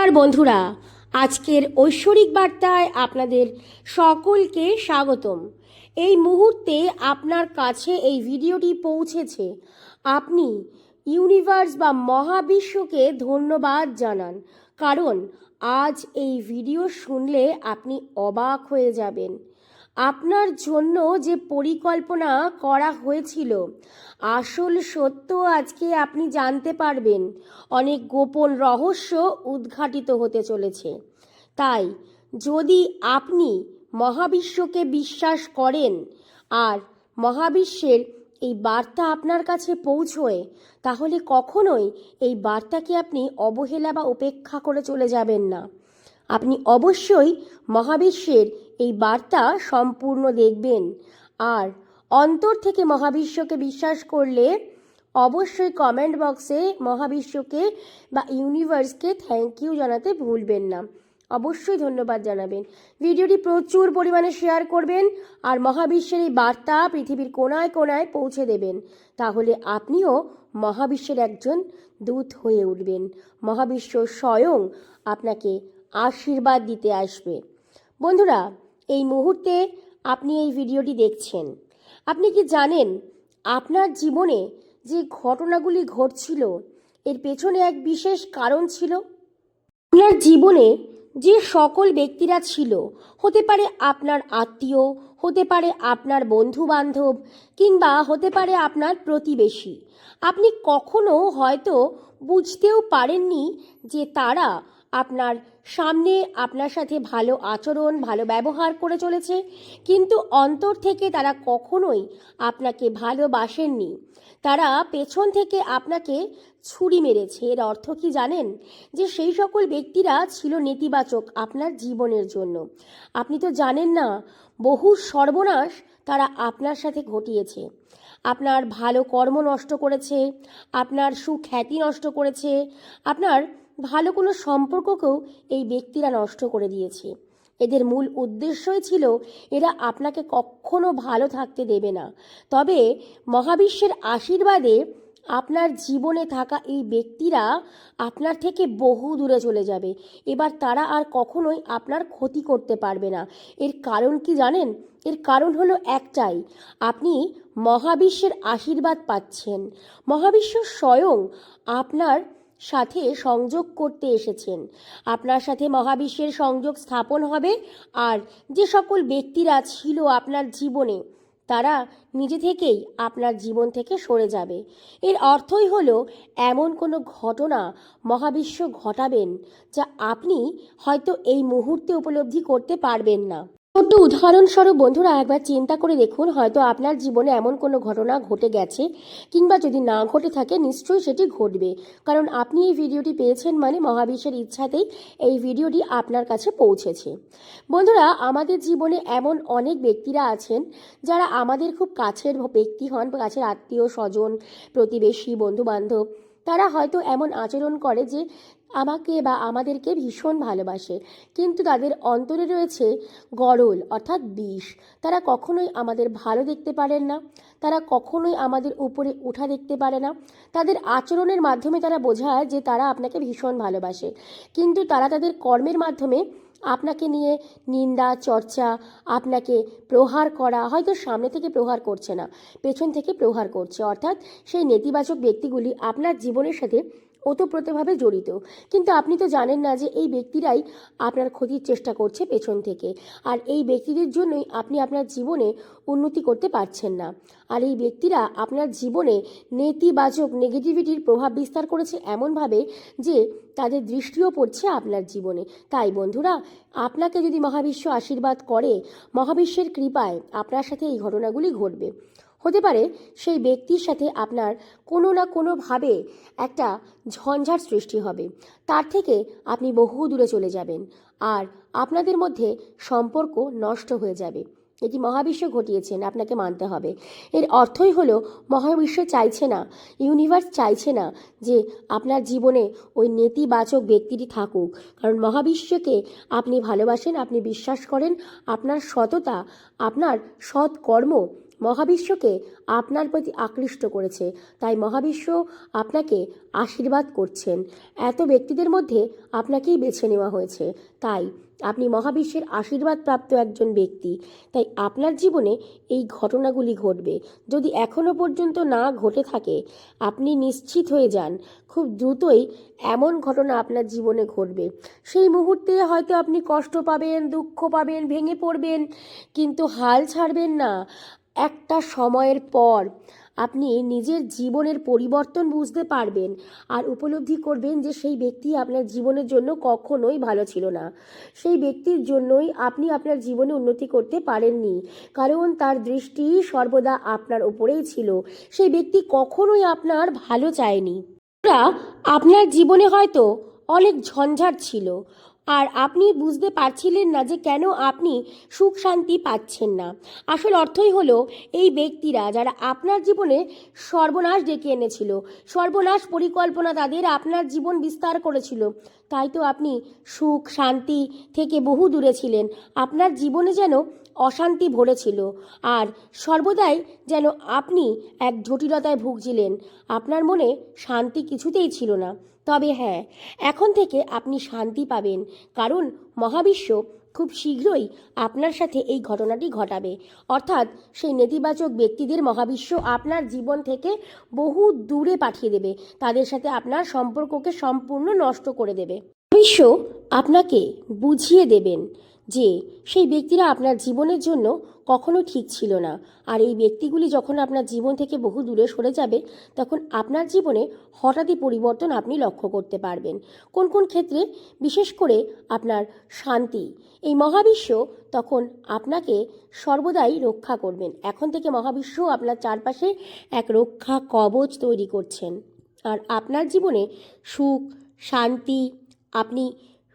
নমস্কার বন্ধুরা, আজকের ঐশ্বরিক বার্তায় আপনাদের সকলকে স্বাগতম। এই মুহূর্তে আপনার কাছে এই ভিডিওটি পৌঁছেছে। আপনি ইউনিভার্স বা মহাবিশ্বকে ধন্যবাদ জানান, কারণ আজ এই ভিডিও শুনলে আপনি অবাক হয়ে যাবেন। আপনার জন্য যে পরিকল্পনা করা হয়েছিল, আসল সত্য আজকে আপনি জানতে পারবেন। অনেক গোপন রহস্য উদ্ঘাটিত হতে চলেছে। তাই, যদি আপনি মহাবিশ্বকে বিশ্বাস করেন আর মহাবিশ্বের এই বার্তা আপনার কাছে পৌঁছয়, তাহলে কখনোই এই বার্তাকে আপনি অবহেলা বা উপেক্ষা করে চলে যাবেন না। আপনি অবশ্যই মহাবিশ্বের এই বার্তা সম্পূর্ণ দেখবেন। আর অন্তর থেকে মহাবিশ্বকে বিশ্বাস করলে অবশ্যই কমেন্ট বক্সে মহাবিশ্বকে বা ইউনিভার্সকে থ্যাংক ইউ জানাতে ভুলবেন না। অবশ্যই ধন্যবাদ জানাবেন। ভিডিওটি প্রচুর পরিমাণে শেয়ার করবেন আর মহাবিশ্বের এই বার্তা পৃথিবীর কোনায় কোনায় পৌঁছে দেবেন। তাহলে আপনিও মহাবিশ্বের একজন দূত হয়ে উঠবেন। মহাবিশ্ব স্বয়ং আপনাকে আশীর্বাদ দিতে আসবে। বন্ধুরা এই মুহূর্তে আপনি এই ভিডিওটি দেখছেন। আপনি কি জানেন, আপনার জীবনে যে ঘটনাগুলি ঘটছিল, এর পেছনে এক বিশেষ কারণ ছিল? আপনার জীবনে যে সকল ব্যক্তিরা ছিল, হতে পারে আপনার আত্মীয়, হতে পারে আপনার বন্ধু বান্ধব কিংবা হতে পারে আপনার প্রতিবেশী। আপনি কখনো হয়তো বুঝতেও পারেননি যে তারা আপনার সামনে আপনার সাথে ভালো আচরণ, ভালো ব্যবহার করে চলেছে। কিন্তু অন্তর থেকে তারা কখনোই আপনাকে ভালোবাসেননি। তারা পেছন থেকে আপনাকে ছুরি মেরেছে। এর অর্থ কি জানেন? যে সেই সকল ব্যক্তিরা ছিল নেতিবাচক আপনার জীবনের জন্য। আপনি তো জানেন না, বহু সর্বনাশ তারা আপনার সাথে ঘটিয়েছে। আপনার ভালো কর্ম নষ্ট করেছে, আপনার সুখ্যাতি নষ্ট করেছে, আপনার ভালো কোনো সম্পর্ককেও এই ব্যক্তিরা নষ্ট করে দিয়েছে। এদের মূল উদ্দেশ্যই ছিল, এরা আপনাকে কখনো ভালো থাকতে দেবে না। তবে মহাবিশ্বের আশীর্বাদে আপনার জীবনে থাকা এই ব্যক্তিরা আপনার থেকে বহু দূরে চলে যাবে। এবার তারা আর কখনোই আপনার ক্ষতি করতে পারবে না। এর কারণ কি জানেন? এর কারণ হলো একটাই, আপনি মহাবিশ্বের আশীর্বাদ পাচ্ছেন। মহাবিশ্ব স্বয়ং আপনার সাথে সংযোগ করতে এসেছেন। আপনার সাথে মহাবিশ্বের সংযোগ স্থাপন হবে আর যে সকল ব্যক্তিরা ছিল আপনার জীবনে, তারা নিজে থেকেই আপনার জীবন থেকে সরে যাবে। এর অর্থই হলো, এমন কোনো ঘটনা মহাবিশ্ব ঘটাবেন যা আপনি হয়তো এই মুহূর্তে উপলব্ধি করতে পারবেন না। ছোট্ট উদাহরণস্বরূপ, বন্ধুরা, একবার চিন্তা করে দেখুন, হয়তো আপনার জীবনে এমন কোনো ঘটনা ঘটে গেছে কিংবা যদি না ঘটে থাকে, নিশ্চয়ই সেটি ঘটবে। কারণ আপনি এই ভিডিওটি পেয়েছেন মানে মহাবিশ্বের ইচ্ছাতেই এই ভিডিওটি আপনার কাছে পৌঁছেছে। বন্ধুরা, আমাদের জীবনে এমন অনেক ব্যক্তিরা আছেন যারা আমাদের খুব কাছের ব্যক্তি হন, কাছের আত্মীয় স্বজন, প্রতিবেশী, বন্ধুবান্ধব। তারা হয়তো এমন আচরণ করে যে আমাকে বা আমাদেরকে ভীষণ ভালোবাসে। কিন্তু তাদের অন্তরে রয়েছে গরল, অর্থাৎ বিষ। তারা কখনোই আমাদের ভালো দেখতে পারেন না। তারা কখনোই আমাদের উপরে উঠা দেখতে পারে না। তাদের আচরণের মাধ্যমে তারা বোঝায় যে তারা আপনাকে ভীষণ ভালোবাসে। কিন্তু তারা তাদের কর্মের মাধ্যমে আপনাকে নিয়ে নিন্দা, চর্চা, আপনাকে প্রহার করা, হয়তো সামনে থেকে প্রহার করছে না, পেছন থেকে প্রহার করছে। অর্থাৎ সেই নেতিবাচক ব্যক্তিগুলি আপনার জীবনের সাথে ওতপ্রোতভাবে জড়িত। কিন্তু আপনি তো জানেন না যে এই ব্যক্তিরাই আপনার ক্ষতির চেষ্টা করছে পেছন থেকে। আর এই ব্যক্তিদের জন্যই আপনি আপনার জীবনে উন্নতি করতে পারছেন না। আর এই ব্যক্তিরা আপনার জীবনে নেতিবাচক নেগেটিভিটির প্রভাব বিস্তার করেছে এমনভাবে যে তাদের দৃষ্টিও পড়ছে আপনার জীবনে। তাই বন্ধুরা, আপনাকে যদি মহাবিশ্ব আশীর্বাদ করে, মহাবিশ্বের কৃপায় আপনার সাথে এই ঘটনাগুলি ঘটবে। হতে পারে সেই ব্যক্তির সাথে আপনার কোনো না কোনোভাবে একটা ঝঞ্ঝাট সৃষ্টি হবে। তার থেকে আপনি বহু দূরে চলে যাবেন আর আপনাদের মধ্যে সম্পর্ক নষ্ট হয়ে যাবে। এটি মহাবিশ্ব ঘটিয়েছেন, আপনাকে মানতে হবে। এর অর্থই হলো, মহাবিশ্ব চাইছে না, ইউনিভার্স চাইছে না যে আপনার জীবনে ওই নেতিবাচক ব্যক্তিটি থাকুক। কারণ মহাবিশ্বকে আপনি ভালোবাসেন, আপনি বিশ্বাস করেন, আপনার সততা, আপনার সৎ কর্ম মহাবিশ্বকে আপনার প্রতি আকৃষ্ট করেছে। তাই মহাবিশ্ব আপনাকে আশীর্বাদ করছেন। এত ব্যক্তিদের মধ্যে আপনাকেই বেছে নেওয়া হয়েছে। তাই আপনি মহাবিশ্বের আশীর্বাদ প্রাপ্ত একজন ব্যক্তি। তাই আপনার জীবনে এই ঘটনাগুলি ঘটবে। যদি এখনও পর্যন্ত না ঘটে থাকে, আপনি নিশ্চিত হয়ে যান। খুব দ্রুতই এমন ঘটনা আপনার জীবনে ঘটবে। সেই মুহূর্তে হয়তো আপনি কষ্ট পাবেন, দুঃখ পাবেন, ভেঙে পড়বেন, কিন্তু হাল ছাড়বেন না। একটা সময়ের পর আপনি নিজের জীবনের পরিবর্তন বুঝতে পারবেন আর উপলব্ধি করবেন যে সেই ব্যক্তি আপনার জীবনের জন্য কখনোই ভালো ছিল না। সেই ব্যক্তির জন্যই আপনি আপনার জীবনে উন্নতি করতে পারেননি। কারণ তার দৃষ্টি সর্বদা আপনার ওপরেই ছিল। সেই ব্যক্তি কখনোই আপনার ভালো চায়নি। আপনার জীবনে হয়তো অনেক ঝঞ্ঝাট ছিল। আর আপনি বুঝতে পারছিলেন না যে কেন আপনি সুখ শান্তি পাচ্ছেন না। আসল অর্থই হলো এই ব্যক্তিরা যারা আপনার জীবনে সর্বনাশ ডেকে এনেছিল, সর্বনাশ পরিকল্পনা তাদের আপনার জীবন বিস্তার করেছিল। তাই তো আপনি সুখ শান্তি থেকে বহু দূরে ছিলেন। আপনার জীবনে যেন অশান্তি ভরেছিল আর সর্বদাই যেন আপনি এক জটিলতায় ভুগছিলেন। আপনার মনে শান্তি কিছুতেই ছিল না। তবে হ্যাঁ এখন থেকে আপনি শান্তি পাবেন। কারণ মহাবিশ্ব খুব শীঘ্রই আপনার সাথে এই ঘটনাটি ঘটাবে। অর্থাৎ সেই নেতিবাচক ব্যক্তিদের মহাবিশ্ব আপনার জীবন থেকে বহু দূরে পাঠিয়ে দেবে। তাদের সাথে আপনার সম্পর্ককে সম্পূর্ণ নষ্ট করে দেবে। মহাবিশ্ব আপনাকে বুঝিয়ে দেবেন। যে, সেই ব্যক্তিরা আপনার জীবনের জন্য কখনো ঠিক ছিল না। আর এই ব্যক্তিগুলি যখন আপনার জীবন থেকে বহু দূরে সরে যাবে, তখন আপনার জীবনে হঠাৎই পরিবর্তন আপনি লক্ষ্য করতে পারবেন। কোন কোন ক্ষেত্রে? বিশেষ করে আপনার শান্তি। এই মহাবিশ্ব তখন আপনাকে সর্বদাই রক্ষা করবেন। এখন থেকে মহাবিশ্ব আপনার চারপাশে এক রক্ষা কবচ তৈরি করছেন। আর আপনার জীবনে সুখ, শান্তি আপনি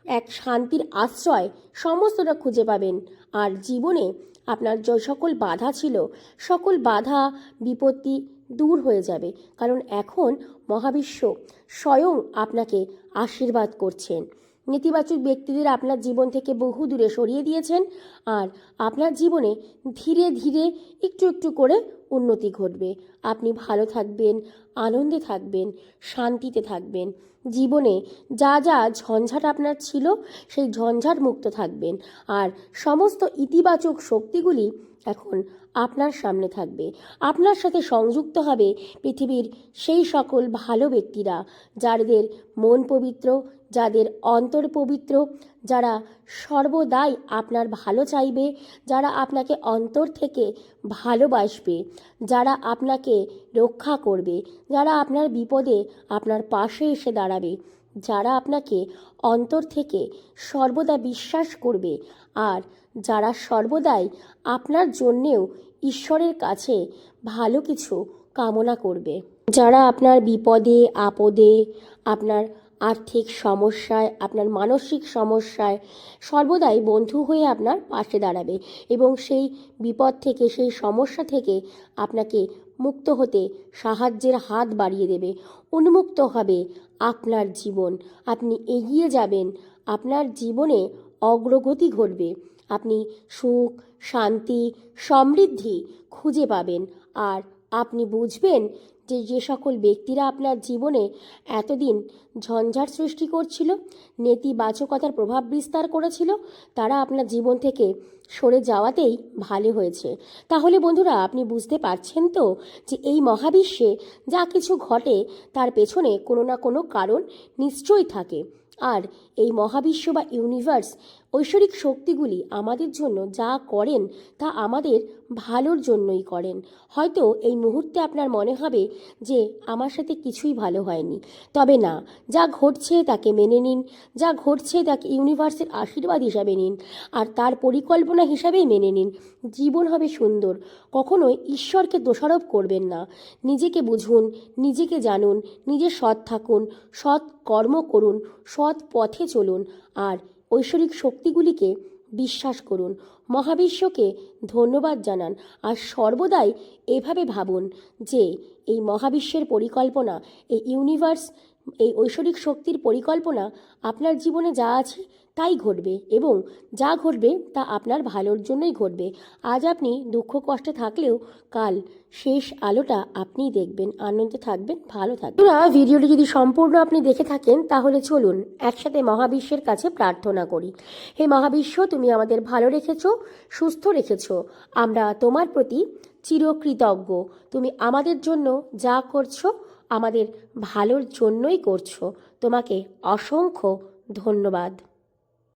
এক শান্তির আশ্রয় সমস্তটা খুঁজে পাবেন। আর জীবনে আপনার যে সকল বাধা ছিল, সকল বাধা, বিপত্তি দূর হয়ে যাবে। কারণ এখন মহাবিশ্ব স্বয়ং আপনাকে আশীর্বাদ করছেন। নেতিবাচক ব্যক্তিদের আপনার জীবন থেকে বহু দূরে সরিয়ে দিয়েছেন আর আপনার জীবনে ধীরে ধীরে একটু একটু করে উন্নতি ঘটবে। আপনি ভালো থাকবেন, আনন্দে থাকবেন, শান্তিতে থাকবেন। জীবনে যা যা ঝঞ্ঝাট আপনার ছিল, সেই ঝঞ্ঝাট মুক্ত থাকবেন। আর সমস্ত ইতিবাচক শক্তিগুলি এখন আপনার সামনে থাকবে। আপনার সাথে সংযুক্ত হবে পৃথিবীর সেই সকল ভালো ব্যক্তিরা, যাদের মন পবিত্র, যাদের অন্তর পবিত্র, যারা সর্বদাই আপনার ভালো চাইবে, যারা আপনাকে অন্তর থেকে ভালোবাসবে যারা আপনাকে রক্ষা করবে, যারা আপনার বিপদে আপনার পাশে এসে দাঁড়াবে। যারা আপনাকে অন্তর থেকে সর্বদা বিশ্বাস করবে আর যারা সর্বদাই আপনার জন্যেও ঈশ্বরের কাছে ভালো কিছু কামনা করবে। যারা আপনার বিপদে, আপদে, আপনার আর্থিক সমস্যায়, আপনার মানসিক সমস্যায় সর্বদাই বন্ধু হয়ে আপনার পাশে দাঁড়াবে এবং সেই বিপদ থেকে, সেই সমস্যা থেকে আপনাকে মুক্ত হতে সাহায্যের হাত বাড়িয়ে দেবে। উন্মুক্ত হবে আপনার জীবন। আপনি এগিয়ে যাবেন, আপনার জীবনে অগ্রগতি ঘটবে। আপনি সুখ, শান্তি, সমৃদ্ধি খুঁজে পাবেন। আর আপনি বুঝবেন যে যে সকল ব্যক্তিরা আপনার জীবনে এতদিন ঝঞ্ঝাট সৃষ্টি করছিল, নেতিবাচকতার প্রভাব বিস্তার করেছিল, তারা আপনার জীবন থেকে সরে যাওয়াতেই ভালো হয়েছে। তাহলে বন্ধুরা, আপনি বুঝতে পারছেন তো যে এই মহাবিশ্বে যা কিছু ঘটে, তার পেছনে কোনো না কোনো কারণ নিশ্চয়ই থাকে। আর এই মহাবিশ্ব বা ইউনিভার্স ঐশ্বরিক শক্তিগুলি আমাদের জন্য যা করেন তা আমাদের ভালোর জন্যই করেন। হয়তো এই মুহূর্তে আপনার মনে হবে যে আমার সাথে কিছুই ভালো হয়নি। তবে না, যা ঘটছে তাকে মেনে নিন, যা ঘটছে তাকে ইউনিভার্সের আশীর্বাদ হিসাবে নিন, আর তার পরিকল্পনা হিসাবেই মেনে নিন। জীবন হবে সুন্দর, কখনোই ঈশ্বরকে দোষারোপ করবেন না। নিজেকে বুঝুন, নিজেকে জানুন, নিজে সৎ থাকুন, সৎ কর্ম করুন, সৎ পথে চলুন আর ঐশ্বরিক শক্তিগুলিকে বিশ্বাস করুন। মহাবিশ্বকে ধন্যবাদ জানান আর সর্বদাই এভাবে ভাবুন যে এই মহাবিশ্বের পরিকল্পনা, এই ইউনিভার্স এই ঐশ্বরিক শক্তির পরিকল্পনা আপনার জীবনে যা আছে তাই ঘটবে এবং যা ঘটবে তা আপনার ভালোর জন্যই ঘটবে। আজ আপনি দুঃখ কষ্টে থাকলেও কাল শেষ আলোটা আপনিই দেখবেন। আনন্দে থাকবেন, ভালো থাকবেন। ভিডিওটি যদি সম্পূর্ণ আপনি দেখে থাকেন, তাহলে চলুন একসাথে মহাবিশ্বের কাছে প্রার্থনা করি। হে মহাবিশ্ব, তুমি আমাদের ভালো রেখেছো, সুস্থ রেখেছো। আমরা তোমার প্রতি চিরকৃতজ্ঞ। তুমি আমাদের জন্য যা করছ আমাদের ভালোর জন্যই করছ। তোমাকে অসংখ্য ধন্যবাদ।